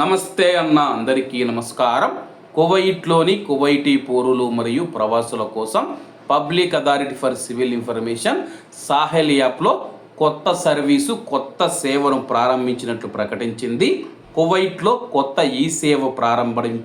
నమస్తే అన్న అందరికీ నమస్కారం. కువైట్లోని కువైటీ పౌరులు మరియు ప్రవాసుల కోసం public authority for civil information Sahel యాప్లో కొత్త సర్వీసు కొత్త సేవను ప్రారంభించినట్లు ప్రకటించింది. కువైట్లో కొత్త ఈ సేవ ప్రారంభం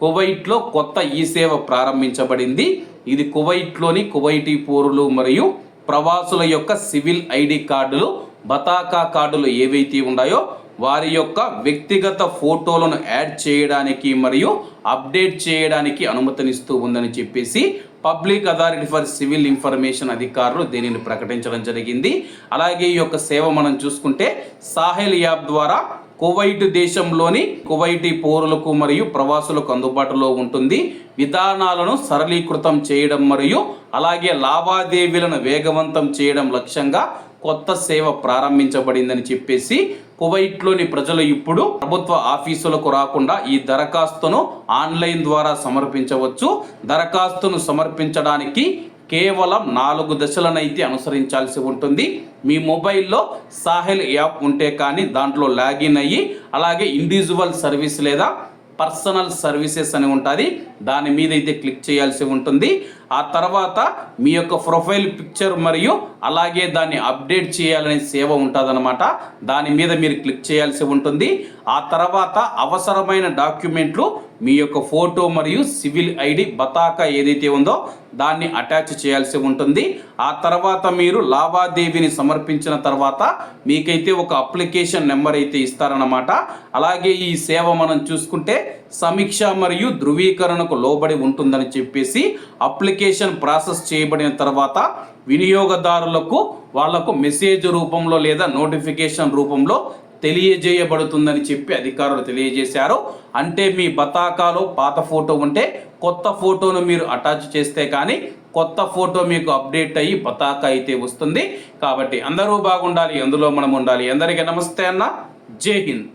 కువైట్లో కొత్త ఈ సేవ ప్రారంభించబడింది. ఇది కువైట్లోని కువైటీ పౌరులు మరియు ప్రవాసుల యొక్క సివిల్ ఐడి కార్డులు బతాకా కార్డులు ఏవైతే ఉన్నాయో వారి యొక్క వ్యక్తిగత ఫోటోలను యాడ్ చేయడానికి మరియు అప్డేట్ చేయడానికి అనుమతినిస్తూ ఉందని చెప్పేసి public authority for civil information అధికారులు దీనిని ప్రకటించడం జరిగింది. అలాగే ఈ యొక్క సేవ మనం చూసుకుంటే సాహెల్ యాప్ ద్వారా కువైట్ దేశంలోని కువైటీ పౌరులకు మరియు ప్రవాసులకు అందుబాటులో ఉంటుంది. విధానాలను సరళీకృతం చేయడం మరియు అలాగే లావాదేవీలను వేగవంతం చేయడం లక్ష్యంగా కొత్త సేవ ప్రారంభించబడిందని చెప్పేసి కువైట్లోని ప్రజలు ఇప్పుడు ప్రభుత్వ ఆఫీసులకు రాకుండా ఈ దరఖాస్తును ఆన్లైన్ ద్వారా సమర్పించవచ్చు. దరఖాస్తును సమర్పించడానికి కేవలం నాలుగు దశలనైతే అనుసరించాల్సి ఉంటుంది. మీ మొబైల్లో సాహెల్ యాప్ ఉంటే కానీ దాంట్లో లాగిన్ అయ్యి అలాగే ఇండివిజువల్ సర్వీస్ లేదా పర్సనల్ సర్వీసెస్ అని ఉంటుంది. దాని మీద అయితే క్లిక్ చేయాల్సి ఉంటుంది. ఆ తర్వాత మీ యొక్క ప్రొఫైల్ పిక్చర్ మరియు అలాగే దాన్ని అప్డేట్ చేయాలనే సేవ ఉంటుందన్నమాట. దాని మీద మీరు క్లిక్ చేయాల్సి ఉంటుంది. ఆ తర్వాత అవసరమైన డాక్యుమెంట్లు మీ యొక్క ఫోటో మరియు సివిల్ ఐడి బతాకా ఏదైతే ఉందో దాన్ని అటాచ్ చేయాల్సి ఉంటుంది. ఆ తర్వాత మీరు లావాదేవీని సమర్పించిన తర్వాత మీకైతే ఒక అప్లికేషన్ నెంబర్ అయితే ఇస్తారన్నమాట. అలాగే ఈ సేవ మనం చూసుకుంటే సమీక్ష మరియు ధృవీకరణకు లోబడి ఉంటుందని చెప్పేసి అప్లికేషన్ ప్రాసెస్ చేయబడిన తర్వాత వినియోగదారులకు వాళ్ళకు మెసేజ్ రూపంలో లేదా నోటిఫికేషన్ రూపంలో తెలియజేయబడుతుందని చెప్పి అధికారులు తెలియజేశారు. అంటే మీ బతాకాలో పాత ఫోటో ఉంటే కొత్త ఫోటోను మీరు అటాచ్ చేస్తే కానీ కొత్త ఫోటో మీకు అప్డేట్ అయ్యి బతాకా అయితే వస్తుంది. కాబట్టి అందరూ బాగుండాలి అందులో మనం ఉండాలి. అందరికీ నమస్తే అన్న. జై హింద్.